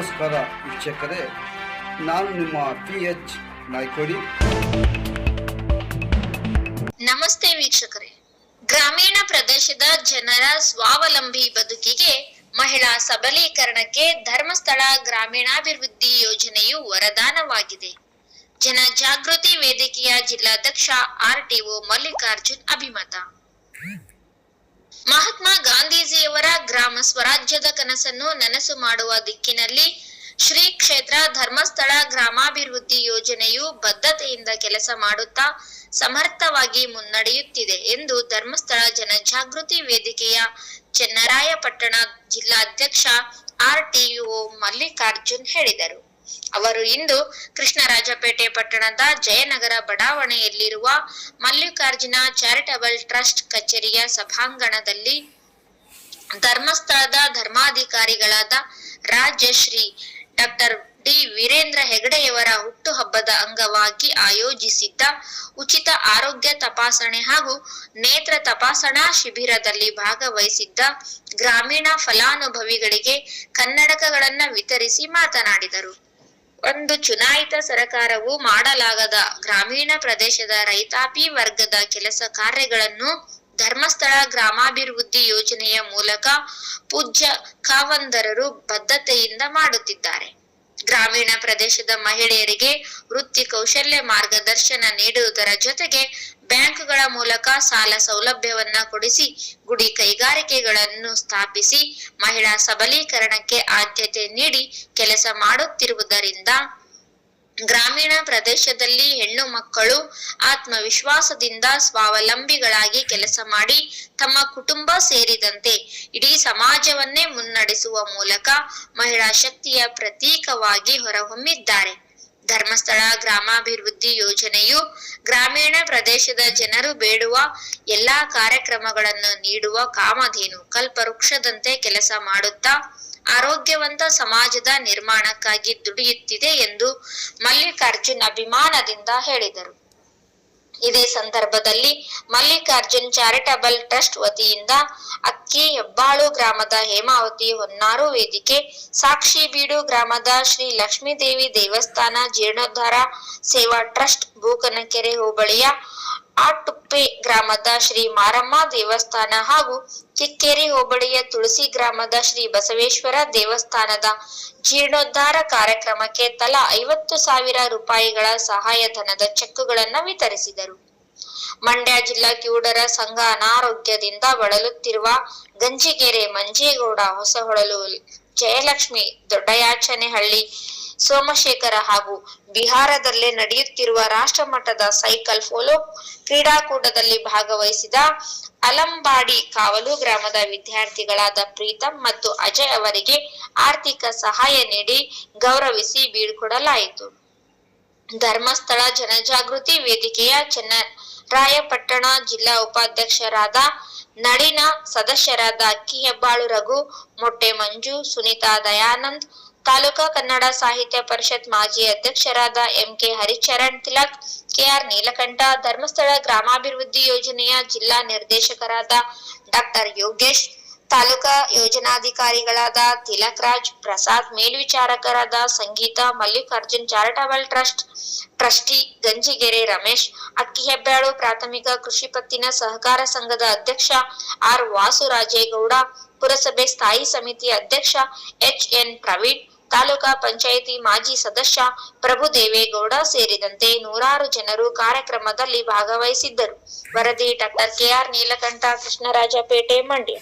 ನಮಸ್ಕಾರ ವೀಕ್ಷಕರೇ, ನಾನು ನಿಮ್ಮ ಪಿ ಎಚ್ ನಾಯ್ಕೋಡಿ. ನಮಸ್ತೆ ವೀಕ್ಷಕರೇ. ಗ್ರಾಮೀಣ ಪ್ರದೇಶದ ಜನರ ಸ್ವಾವಲಂಬಿ ಬದುಕಿಗೆ ಮಹಿಳಾ ಸಬಲೀಕರಣಕ್ಕೆ ಧರ್ಮಸ್ಥಳ ಗ್ರಾಮೀಣಾಭಿವೃದ್ಧಿ ಯೋಜನೆಯು ವರದಾನವಾಗಿದೆ. ಜನ ಜಾಗೃತಿ ವೇದಿಕೆಯ ಜಿಲ್ಲಾಧ್ಯಕ್ಷ ಆರ್ಟಿಒ ಮಲ್ಲಿಕಾರ್ಜುನ್ ಅಭಿಮತ. ಮಹಾತ್ಮ ಗಾಂಧೀಜಿಯವರ ಗ್ರಾಮ ಸ್ವರಾಜ್ಯದ ಕನಸನ್ನು ನನಸು ಮಾಡುವ ದಿಕ್ಕಿನಲ್ಲಿ ಶ್ರೀ ಕ್ಷೇತ್ರ ಧರ್ಮಸ್ಥಳ ಗ್ರಾಮಾಭಿವೃದ್ಧಿ ಯೋಜನೆಯು ಬದ್ಧತೆಯಿಂದ ಕೆಲಸ ಮಾಡುತ್ತಾ ಸಮರ್ಥವಾಗಿ ಮುನ್ನಡೆಯುತ್ತಿದೆ ಎಂದು ಧರ್ಮಸ್ಥಳ ಜನಜಾಗೃತಿ ವೇದಿಕೆಯ ಚೆನ್ನರಾಯಪಟ್ಟಣ ಜಿಲ್ಲಾಧ್ಯಕ್ಷ ಆರ್ಟಿಒ ಮಲ್ಲಿಕಾರ್ಜುನ್ ಹೇಳಿದರು. ಅವರು ಇಂದು ಕೃಷ್ಣರಾಜಪೇಟೆ ಪಟ್ಟಣದ ಜಯನಗರ ಬಡಾವಣೆಯಲ್ಲಿರುವ ಮಲ್ಲಿಕಾರ್ಜುನ ಚಾರಿಟಬಲ್ ಟ್ರಸ್ಟ್ ಕಚೇರಿಯ ಸಭಾಂಗಣದಲ್ಲಿ ಧರ್ಮಸ್ಥಳದ ಧರ್ಮಾಧಿಕಾರಿಗಳಾದ ರಾಜಶ್ರೀ ಡಾಕ್ಟರ್ ಡಿ ವೀರೇಂದ್ರ ಹೆಗಡೆಯವರ ಹುಟ್ಟುಹಬ್ಬದ ಅಂಗವಾಗಿ ಆಯೋಜಿಸಿದ್ದ ಉಚಿತ ಆರೋಗ್ಯ ತಪಾಸಣೆ ಹಾಗೂ ನೇತ್ರ ತಪಾಸಣಾ ಶಿಬಿರದಲ್ಲಿ ಭಾಗವಹಿಸಿದ್ದ ಗ್ರಾಮೀಣ ಫಲಾನುಭವಿಗಳಿಗೆ ಕನ್ನಡಕಗಳನ್ನು ವಿತರಿಸಿ ಮಾತನಾಡಿದರು. ಒಂದು ಚುನಾಯಿತ ಸರಕಾರವು ಮಾಡಲಾಗದ ಗ್ರಾಮೀಣ ಪ್ರದೇಶದ ರೈತಾಪಿ ವರ್ಗದ ಕೆಲಸ ಕಾರ್ಯಗಳನ್ನು ಧರ್ಮಸ್ಥಳ ಗ್ರಾಮಾಭಿವೃದ್ಧಿ ಯೋಜನೆಯ ಮೂಲಕ ಪೂಜ್ಯ ಕಾವಂದರರು ಬದ್ಧತೆಯಿಂದ ಮಾಡುತ್ತಿದ್ದಾರೆ. ಗ್ರಾಮೀಣ ಪ್ರದೇಶದ ಮಹಿಳೆಯರಿಗೆ ವೃತ್ತಿ ಕೌಶಲ್ಯ ಮಾರ್ಗದರ್ಶನ ನೀಡುವುದರ ಜೊತೆಗೆ ಬ್ಯಾಂಕ್ಗಳ ಮೂಲಕ ಸಾಲ ಸೌಲಭ್ಯವನ್ನ ಕೊಡಿಸಿ ಗುಡಿ ಕೈಗಾರಿಕೆಗಳನ್ನು ಸ್ಥಾಪಿಸಿ ಮಹಿಳಾ ಸಬಲೀಕರಣಕ್ಕೆ ಆದ್ಯತೆ ನೀಡಿ ಕೆಲಸ ಮಾಡುತ್ತಿರುವುದರಿಂದ ಗ್ರಾಮೀಣ ಪ್ರದೇಶದಲ್ಲಿ ಹೆಣ್ಣು ಮಕ್ಕಳು ಆತ್ಮವಿಶ್ವಾಸದಿಂದ ಸ್ವಾವಲಂಬಿಗಳಾಗಿ ಕೆಲಸ ಮಾಡಿ ತಮ್ಮ ಕುಟುಂಬ ಸೇರಿದಂತೆ ಇಡೀ ಸಮಾಜವನ್ನೇ ಮುನ್ನಡೆಸುವ ಮೂಲಕ ಮಹಿಳಾ ಶಕ್ತಿಯ ಪ್ರತೀಕವಾಗಿ ಹೊರಹೊಮ್ಮಿದ್ದಾರೆ. ಧರ್ಮಸ್ಥಳ ಗ್ರಾಮಾಭಿವೃದ್ಧಿ ಯೋಜನೆಯು ಗ್ರಾಮೀಣ ಪ್ರದೇಶದ ಜನರು ಬೇಡುವ ಎಲ್ಲಾ ಕಾರ್ಯಕ್ರಮಗಳನ್ನು ನೀಡುವ ಕಾಮಧೇನು ಕಲ್ಪವೃಕ್ಷದಂತೆ ಕೆಲಸ ಮಾಡುತ್ತಾ ಆರೋಗ್ಯವಂತ ಸಮಾಜದ ನಿರ್ಮಾಣಕ್ಕಾಗಿ ದುಡಿಯುತ್ತಿದೆ ಎಂದು ಮಲ್ಲಿಕಾರ್ಜುನ್ ಅಭಿಮಾನದಿಂದ ಹೇಳಿದರು. ಇದೇ ಸಂದರ್ಭದಲ್ಲಿ ಮಲ್ಲಿಕಾರ್ಜುನ್ ಚಾರಿಟಬಲ್ ಟ್ರಸ್ಟ್ ವತಿಯಿಂದ ಅಕ್ಕಿ ಹೆಬ್ಬಾಳು ಗ್ರಾಮದ ಹೇಮಾವತಿ ಹೊನ್ನಾರು ವೇದಿಕೆ, ಸಾಕ್ಷಿ ಬೀಡು ಗ್ರಾಮದ ಶ್ರೀ ಲಕ್ಷ್ಮೀದೇವಿ ದೇವಸ್ಥಾನ ಜೀರ್ಣೋದ್ಧಾರ ಸೇವಾ ಟ್ರಸ್ಟ್, ಬೂಕನಕೆರೆ ಹೋಬಳಿಯ ಆಟುಪ್ಪೆ ಗ್ರಾಮದ ಶ್ರೀ ಮಾರಮ್ಮ ದೇವಸ್ಥಾನ ಹಾಗೂ ಕಿಕ್ಕೇರಿ ಹೋಬಳಿಯ ತುಳಸಿ ಗ್ರಾಮದ ಶ್ರೀ ಬಸವೇಶ್ವರ ದೇವಸ್ಥಾನದ ಜೀರ್ಣೋದ್ಧಾರ ಕಾರ್ಯಕ್ರಮಕ್ಕೆ ತಲಾ ಐವತ್ತು ಸಾವಿರ ರೂಪಾಯಿಗಳ ಸಹಾಯಧನದ ಚೆಕ್ಕುಗಳನ್ನು ವಿತರಿಸಿದರು. ಮಂಡ್ಯ ಜಿಲ್ಲಾ ಕಿವುಡರ ಸಂಘ ಅನಾರೋಗ್ಯದಿಂದ ಬಳಲುತ್ತಿರುವ ಗಂಜಿಗೆರೆ ಮಂಜೇಗೌಡ ಹೊಸಹೊಳಲು ಜಯಲಕ್ಷ್ಮಿ ದೊಡ್ಡಯಾಚನೆಹಳ್ಳಿ ಸೋಮಶೇಖರ ಹಾಗೂ ಬಿಹಾರದಲ್ಲೇ ನಡೆಯುತ್ತಿರುವ ರಾಷ್ಟ್ರ ಮಟ್ಟದ ಸೈಕಲ್ ಪೋಲೋ ಕ್ರೀಡಾಕೂಟದಲ್ಲಿ ಭಾಗವಹಿಸಿದ ಅಲಂಬಾಡಿ ಕಾವಲು ಗ್ರಾಮದ ವಿದ್ಯಾರ್ಥಿಗಳಾದ ಪ್ರೀತಂ ಮತ್ತು ಅಜಯ್ ಅವರಿಗೆ ಆರ್ಥಿಕ ಸಹಾಯ ನೀಡಿ ಗೌರವಿಸಿ ಬೀಳ್ಕೊಡಲಾಯಿತು. ಧರ್ಮಸ್ಥಳ ಜನಜಾಗೃತಿ ವೇದಿಕೆಯ ಚೆನ್ನರಾಯಪಟ್ಟಣ ಜಿಲ್ಲಾ ಉಪಾಧ್ಯಕ್ಷರಾದ ನಡಿನ ಸದಸ್ಯರಾದ ಅಕ್ಕಿ ಹೆಬ್ಬಾಳು ರಘು ಮೊಟ್ಟೆ ಮಂಜು ಸುನೀತಾ ದಯಾನಂದ್ ತಾಲೂಕಾ ಕನ್ನಡ ಸಾಹಿತ್ಯ ಪರಿಷತ್ ಮಾಜಿ ಅಧ್ಯಕ್ಷರಾದ ಎಂಕೆ ಹರಿಚರಣ್, ತಿಲಕ್ ಕೆಆರ್ ನೀಲಕಂಠ, ಧರ್ಮಸ್ಥಳ ಗ್ರಾಮಾಭಿವೃದ್ಧಿ ಯೋಜನೆಯ ಜಿಲ್ಲಾ ನಿರ್ದೇಶಕರಾದ ಡಾಕ್ಟರ್ ಯೋಗೇಶ್, ತಾಲೂಕಾ ಯೋಜನಾಧಿಕಾರಿಗಳಾದ Tilak Raj, Prasad ಮೇಲ್ವಿಚಾರಕರಾದ Sangeetha Mallikarjun charitable trust trustee Ganjigere Ramesh Akkihebbalu ಪ್ರಾಥಮಿಕ ಕೃಷಿ ಪತ್ತಿನ ಸಹಕಾರ ಸಂಘದ ಅಧ್ಯಕ್ಷ ಆರ್ ವಾಸುರಾಜೇಗೌಡ, ಪುರಸಭೆ ಸ್ಥಾಯಿ ಸಮಿತಿ ಅಧ್ಯಕ್ಷ ಎಚ್ ಎನ್ ಪ್ರವೀಣ್ ತಾಲೂಕಾ ಪಂಚಾಯಿತಿ ಮಾಜಿ ಸದಸ್ಯ ಪ್ರಭು ದೇವೇಗೌಡ ಸೇರಿದಂತೆ ನೂರಾರು ಜನರು ಕಾರ್ಯಕ್ರಮದಲ್ಲಿ ಭಾಗವಹಿಸಿದ್ದರು. ವರದಿ ಡಾಕ್ಟರ್ ಕೆಆರ್ ನೀಲಕಂಠ ಕೃಷ್ಣರಾಜಪೇಟೆ ಮಂಡ್ಯ.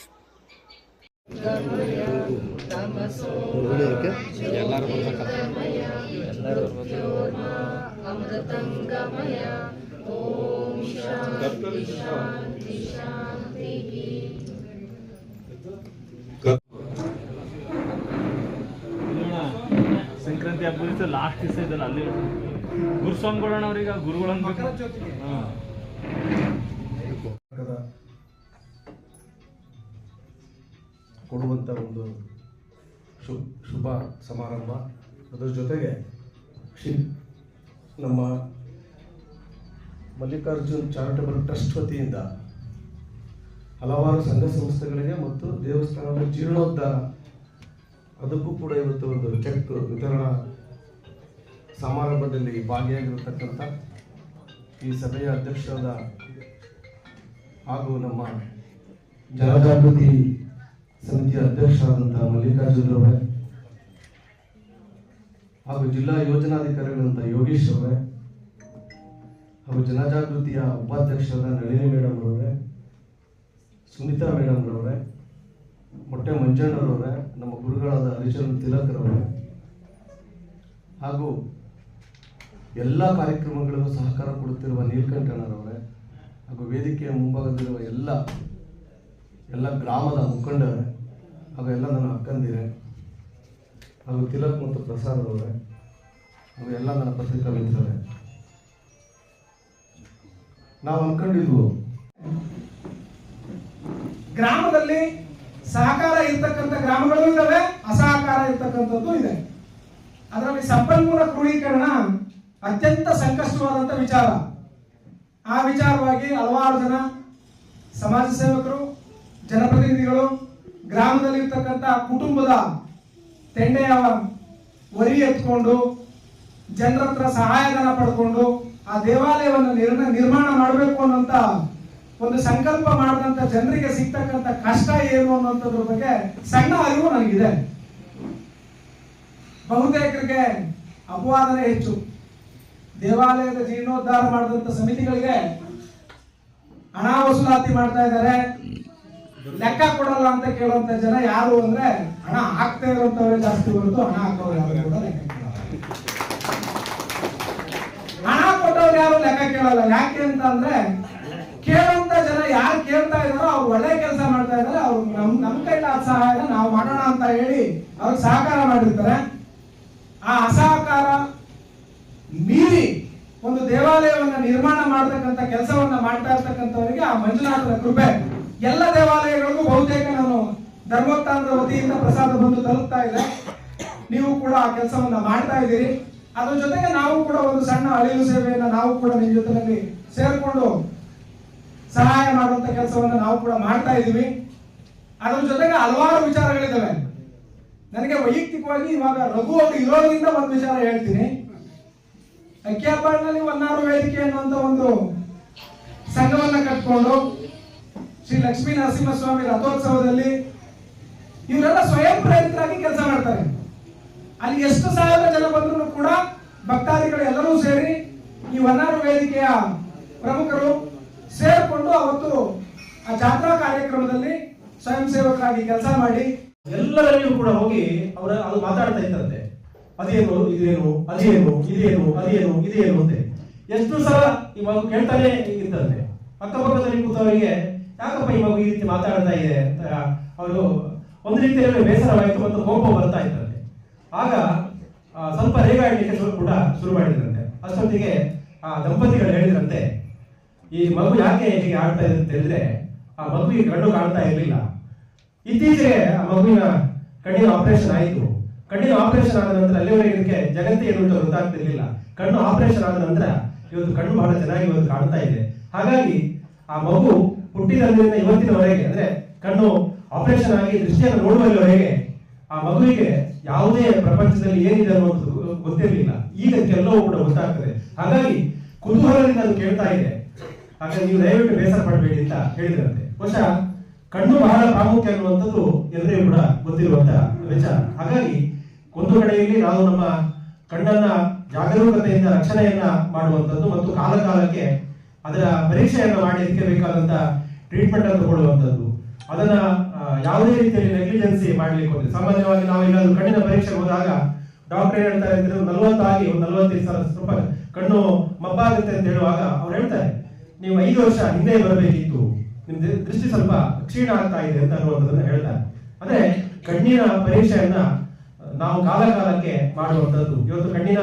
ಸಂಕ್ರಾಂತಿ ಆಗ್ಬೋದಿತ್ತು ಲಾಸ್ಟ್ ದಿವಸ ಇದಲ್ಲ ಅಲ್ಲಿ ಗುರುಸ್ವಾಮಿಗಳಣ್ಣ ಅವ್ರೀಗ ಗುರುಗಳು ಗುರುಗಳನ್ನ ಕೊಡುವಂತ ಕೊಡುವಂಥ ಒಂದು ಶುಭ ಶುಭ ಸಮಾರಂಭ. ಅದರ ಜೊತೆಗೆ ನಮ್ಮ ಮಲ್ಲಿಕಾರ್ಜುನ್ ಚಾರಿಟಬಲ್ ಟ್ರಸ್ಟ್ ವತಿಯಿಂದ ಹಲವಾರು ಸಂಘ ಸಂಸ್ಥೆಗಳಿಗೆ ಮತ್ತು ದೇವಸ್ಥಾನದ ಜೀರ್ಣೋದ್ಧಾರ ಅದಕ್ಕೂ ಕೂಡ ಇವತ್ತು ಒಂದು ಚೆಕ್ ವಿತರಣಾ ಸಮಾರಂಭದಲ್ಲಿ ಭಾಗಿಯಾಗಿರತಕ್ಕಂಥ ಈ ಸಭೆಯ ಅಧ್ಯಕ್ಷರಾದ ಹಾಗೂ ನಮ್ಮ ಜನಜಾಗೃತಿ ಸಮಿತಿಯ ಅಧ್ಯಕ್ಷರಾದಂಥ ಮಲ್ಲಿಕಾರ್ಜುನ್ ಅವರೇ ಹಾಗೂ ಜಿಲ್ಲಾ ಯೋಜನಾಧಿಕಾರಿಗಳಂತ ಯೋಗೀಶ್ ಅವರೇ ಹಾಗೂ ಜನಜಾಗೃತಿಯ ಉಪಾಧ್ಯಕ್ಷರಾದ ನಳಿನಿ ಮೇಡಮ್ ಅವರೇ ಸುನೀತಾ ಮೇಡಮ್ ಅವರೇ ಮೊಟ್ಟೆ ಮಂಜಣ್ಣರವರೇ ನಮ್ಮ ಗುರುಗಳಾದ ಹರಿಚಂದ್ರ ತಿಲಕರವರು ಹಾಗೂ ಎಲ್ಲ ಕಾರ್ಯಕ್ರಮಗಳಿಗೂ ಸಹಕಾರ ಕೊಡುತ್ತಿರುವ ನೀಲ್ಕಂಠಣ್ಣರವರೇ ಹಾಗೂ ವೇದಿಕೆಯ ಮುಂಭಾಗದಲ್ಲಿರುವ ಎಲ್ಲ ಎಲ್ಲ ಗ್ರಾಮದ ಮುಖಂಡರೇ ಹಾಗೂ ಎಲ್ಲ ನನ್ನ ಅಕ್ಕಂದಿರೇ ಹಾಗೂ ತಿಲಕ್ ಮತ್ತು ಪ್ರಸಾದ್ ಅವರೇ ಹಾಗೂ ಎಲ್ಲ ನನ್ನ ಪತ್ರಿಕಾ ಮಿತ್ರರೇ. ನಾವು ಅನ್ಕೊಂಡಿದ್ವು. ಗ್ರಾಮದಲ್ಲಿ ಸಹಕಾರ ಇರ್ತಕ್ಕಂಥ ಗ್ರಾಮಗಳು ಇದ್ದಾವೆ ಅಸಹಕಾರ ಇರ್ತಕ್ಕಂಥದ್ದು ಇದೆ. ಅದರಲ್ಲಿ ಸಂಪನ್ಮೂಲ ಕ್ರೋಢೀಕರಣ ಅತ್ಯಂತ ಸಂಕಷ್ಟವಾದಂಥ ವಿಚಾರ. ಆ ವಿಚಾರವಾಗಿ ಹಲವಾರು ಜನ ಸಮಾಜ ಸೇವಕರು, ಜನಪ್ರತಿನಿಧಿಗಳು ಗ್ರಾಮದಲ್ಲಿ ಇರ್ತಕ್ಕಂಥ ಕುಟುಂಬದ ತೆಂಡೆಯ ಒರಿ ಎತ್ಕೊಂಡು ಜನರ ಹತ್ರ ಸಹಾಯಧನ ಪಡ್ಕೊಂಡು, ಆ ದೇವಾಲಯವನ್ನು ನಿರ್ಮಾಣ ಮಾಡಬೇಕು ಅನ್ನೋಂಥ ಒಂದು ಸಂಕಲ್ಪ ಮಾಡಿದಂತ ಜನರಿಗೆ ಸಿಗ್ತಕ್ಕಂಥ ಕಷ್ಟ ಏನು ಅನ್ನೋದ್ರ ಬಗ್ಗೆ ಸಣ್ಣ ಅರಿವು ನನಗಿದೆ. ಬಹುತೇಕರಿಗೆ ಅಪವಾದನೆ ಹೆಚ್ಚು. ದೇವಾಲಯದ ಜೀರ್ಣೋದ್ಧಾರ ಮಾಡಿದಂತ ಸಮಿತಿಗಳಿಗೆ ಹಣ ವಸೂಲಾತಿ ಮಾಡ್ತಾ ಇದ್ದಾರೆ. ಲೆಕ್ಕ ಕೊಡಲ್ಲ ಅಂತ ಕೇಳುವಂತ ಜನ ಯಾರು ಅಂದ್ರೆ ಹಣ ಹಾಕ್ತಾ ಇರುವಂತವರೇ ಜಾಸ್ತಿ ಬರುತ್ತೋ ಹಣ ಹಾಕೋರು ಯಾರು ಕೂಡ ಲೆಕ್ಕ ಹಣ ಕೊಟ್ಟವ್ರು ಯಾರು ಲೆಕ್ಕ ಕೇಳಲ್ಲ. ಯಾಕೆ ಅಂತ ಅಂದ್ರೆ ಜನ ಯಾರು ಕೇಳ್ತಾ ಇದಾರೋ ಅವ್ರು ಒಳ್ಳೆ ಕೆಲಸ ಮಾಡ್ತಾ ಇದಾರೆ ಅವ್ರು ನಮ್ ನಮ್ ಕೈಲಾದ ಸಹಾಯ ನಾವು ಮಾಡೋಣ ಅಂತ ಹೇಳಿ ಅವ್ರಿಗೆ ಸಹಕಾರ ಮಾಡಿರ್ತಾರೆ. ಆ ಅಸಹಕಾರ ಮೀರಿ ಒಂದು ದೇವಾಲಯವನ್ನ ನಿರ್ಮಾಣ ಮಾಡತಕ್ಕಂತ ಕೆಲಸವನ್ನ ಮಾಡ್ತಾ ಇರ್ತಕ್ಕಂಥವರಿಗೆ ಆ ಮಂಜುನಾಥನ ಕೃಪೆ. ಎಲ್ಲ ದೇವಾಲಯಗಳಿಗೂ ಬಹುತೇಕ ನಾನು ಧರ್ಮೋತ್ಥಾನದ ವತಿಯಿಂದ ಪ್ರಸಾದ ಬಂದು ತಲುಪ್ತಾ ಇದೆ. ನೀವು ಕೂಡ ಆ ಕೆಲಸವನ್ನ ಮಾಡ್ತಾ ಇದ್ದೀರಿ. ಅದ್ರ ಜೊತೆಗೆ ನಾವು ಕೂಡ ಒಂದು ಸಣ್ಣ ಅಳಿವು ಸೇವೆಯನ್ನ ನಾವು ಕೂಡ ನಿಮ್ಮ ಜೊತೆಯಲ್ಲಿ ಸೇರ್ಕೊಂಡು ಸಹಾಯ ಮಾಡುವಂತ ಕೆಲಸವನ್ನು ನಾವು ಕೂಡ ಮಾಡ್ತಾ ಇದ್ದೀವಿ. ಅದರ ಜೊತೆಗೆ ಹಲವಾರು ವಿಚಾರಗಳಿದ್ದಾವೆ. ನನಗೆ ವೈಯಕ್ತಿಕವಾಗಿ ಇವಾಗ ರಘು ಅವರು ಇರೋದ್ರಿಂದ ಒಂದು ವಿಚಾರ ಹೇಳ್ತೀನಿ. ಅಕ್ಕಿಯಾಪಾಡಿನಲ್ಲಿ ಹೊನ್ನಾರು ವೇದಿಕೆ ಅನ್ನುವಂತ ಒಂದು ಸಂಘವನ್ನ ಕಟ್ಕೊಂಡು ಶ್ರೀ ಲಕ್ಷ್ಮೀ ನರಸಿಂಹಸ್ವಾಮಿ ರಥೋತ್ಸವದಲ್ಲಿ ಇವರೆಲ್ಲ ಸ್ವಯಂ ಪ್ರೇರಿತರಾಗಿ ಕೆಲಸ ಮಾಡ್ತಾರೆ. ಅಲ್ಲಿ ಎಷ್ಟು ಸಾವಿರ ಜನ ಬಂದರೂ ಕೂಡ ಭಕ್ತಾದಿಗಳು ಎಲ್ಲರೂ ಸೇರಿ ಈ ಹೊನ್ನಾರು ವೇದಿಕೆಯ ಪ್ರಮುಖರು ಸೇರ್ಕೊಂಡು ಅವತ್ತು ಆ ಜಾತ್ರಾ ಕಾರ್ಯಕ್ರಮದಲ್ಲಿ ಸ್ವಯಂ ಸೇವಕರಾಗಿ ಕೆಲಸ ಮಾಡಿ ಎಲ್ಲರಲ್ಲಿಯೂ ಕೂಡ ಹೋಗಿ ಅವರ ಅದು ಮಾತಾಡ್ತಾ ಇತ್ತಂತೆ ಅದೇನು, ಇದೇನು ಅದೇನು ಇದೇನು ಅದೇನು, ಇದೇನು ಅಂತೆ. ಎಷ್ಟು ಸಲ ಈ ಮಗು ಕೇಳ್ತಾನೆ ಇರ್ತಂತೆ ಅಕ್ಕಪಕ್ಕದಲ್ಲಿ ಕೂತವರಿಗೆ, ಯಾಕಪ್ಪ ಈ ಮಗು ಈ ರೀತಿ ಮಾತಾಡ್ತಾ ಇದೆ ಅಂತ ಅವರು ಒಂದು ರೀತಿಯಲ್ಲಿ ಬೇಸರವಾಯಿತು ಮತ್ತು ಕೋಪ ಬರ್ತಾ ಇತ್ತಂತೆ ಆಗ ಸ್ವಲ್ಪ ರೇಗಾಡಲಿಕ್ಕೆ ಕೂಡ ಶುರು ಮಾಡಿದ್ರಂತೆ. ಅಷ್ಟೊತ್ತಿಗೆ ಆ ದಂಪತಿಗಳು ಹೇಳಿದ್ರಂತೆ ಈ ಮಗು ಯಾಕೆ ಹೀಗೆ ಆಡ್ತಾ ಇದೆ ಅಂತ ಹೇಳಿದ್ರೆ, ಆ ಮಗುವಿಗೆ ಕಣ್ಣು ಕಾಣ್ತಾ ಇರಲಿಲ್ಲ. ಇತ್ತೀಚೆಗೆ ಆ ಮಗುವಿನ ಕಣ್ಣಿನ ಆಪರೇಷನ್ ಆಯಿತು. ಕಣ್ಣಿನ ಆಪರೇಷನ್ ಆದ ನಂತರ ಅಲ್ಲಿವರೆಗೆ ಇದಕ್ಕೆ ಜಗತ್ತೇ ಏನು ಅಂತ ಗೊತ್ತಾಗ್ತಿರ್ಲಿಲ್ಲ. ಕಣ್ಣು ಆಪರೇಷನ್ ಆದ ನಂತರ ಇವತ್ತು ಕಣ್ಣು ಬಹಳ ಚೆನ್ನಾಗಿ ಇವತ್ತು ಕಾಣ್ತಾ ಇದೆ. ಹಾಗಾಗಿ ಆ ಮಗು ಹುಟ್ಟಿದಂದಿನಿಂದ ಇವತ್ತಿನವರೆಗೆ, ಅಂದ್ರೆ ಕಣ್ಣು ಆಪರೇಷನ್ ಆಗಿ ದೃಷ್ಟಿಯನ್ನು ನೋಡುವಲ್ಲಿವರೆಗೆ ಆ ಮಗುವಿಗೆ ಯಾವುದೇ ಪ್ರಪಂಚದಲ್ಲಿ ಏನಿದೆ ಅನ್ನೋದು ಗೊತ್ತಿರಲಿಲ್ಲ. ಈಗ ಕೆಲವು ಕೂಡ ಗೊತ್ತಾಗ್ತದೆ. ಹಾಗಾಗಿ ಕುತೂಹಲದಿಂದ ಅದು ಕೇಳ್ತಾ ಇದೆ. ಹಾಗಾಗಿ ನೀವು ದಯವಿಟ್ಟು ಬೇಸರ ಪಡಬೇಡಿ ಅಂತ ಹೇಳಿದ್ರಂತೆ. ಬಹುಶಃ ಕಣ್ಣು ಬಹಳ ಪ್ರಾಮುಖ್ಯ ಅನ್ನುವಂಥದ್ದು ಎಲ್ಲರಿಗೂ ಕೂಡ ಗೊತ್ತಿರುವಂತಹ ವಿಚಾರ. ಹಾಗಾಗಿ ಒಂದು ಕಡೆಯಲ್ಲಿ ನಾವು ನಮ್ಮ ಕಣ್ಣನ್ನ ಜಾಗರೂಕತೆಯಿಂದ ರಕ್ಷಣೆಯನ್ನ ಮಾಡುವಂಥದ್ದು ಮತ್ತು ಕಾಲಕಾಲಕ್ಕೆ ಅದರ ಪರೀಕ್ಷೆಯನ್ನು ಮಾಡಿ ಅದಕ್ಕೆ ಬೇಕಾದಂತ ಟ್ರೀಟ್ಮೆಂಟ್ ಅನ್ನು ಕೊಡುವಂಥದ್ದು ಅದನ್ನ ಯಾವುದೇ ರೀತಿಯಲ್ಲಿ ನೆಗ್ಲಿಜೆನ್ಸಿ ಮಾಡ್ಲಿಕ್ಕೆ ಹೋದ್ರೆ, ಸಾಮಾನ್ಯವಾಗಿ ನಾವು ಏನಾದ್ರು ಕಣ್ಣಿನ ಪರೀಕ್ಷೆಗೆ ಹೋದಾಗ ಡಾಕ್ಟರ್ ಹೇಳ್ತಾರೆ ನಲವತ್ತಾಗಿ ನಲವತ್ತೈದು ಸಾವಿರ ಸ್ವಲ್ಪ ಕಣ್ಣು ಮಬ್ಬಾಗುತ್ತೆ ಅಂತ ಹೇಳುವಾಗ ಅವ್ರು ಹೇಳ್ತಾರೆ ನೀವು ಐದು ವರ್ಷ ಹಿಂದೆ ಬರಬೇಕಿತ್ತು. ನಿಮ್ ದೃಷ್ಟಿ ಸ್ವಲ್ಪ ಕ್ಷೀಣ ಆಗ್ತಾ ಇದೆ ಅಂತ ಅನ್ನುವಂಥದ್ದನ್ನ ಹೇಳ್ತಾರೆ. ಅಂದ್ರೆ ಕಣ್ಣಿನ ಪರೀಕ್ಷೆಯನ್ನ ನಾವು ಕಾಲ ಕಾಲಕ್ಕೆ ಮಾಡುವಂಥದ್ದು. ಇವತ್ತು ಕಣ್ಣಿನ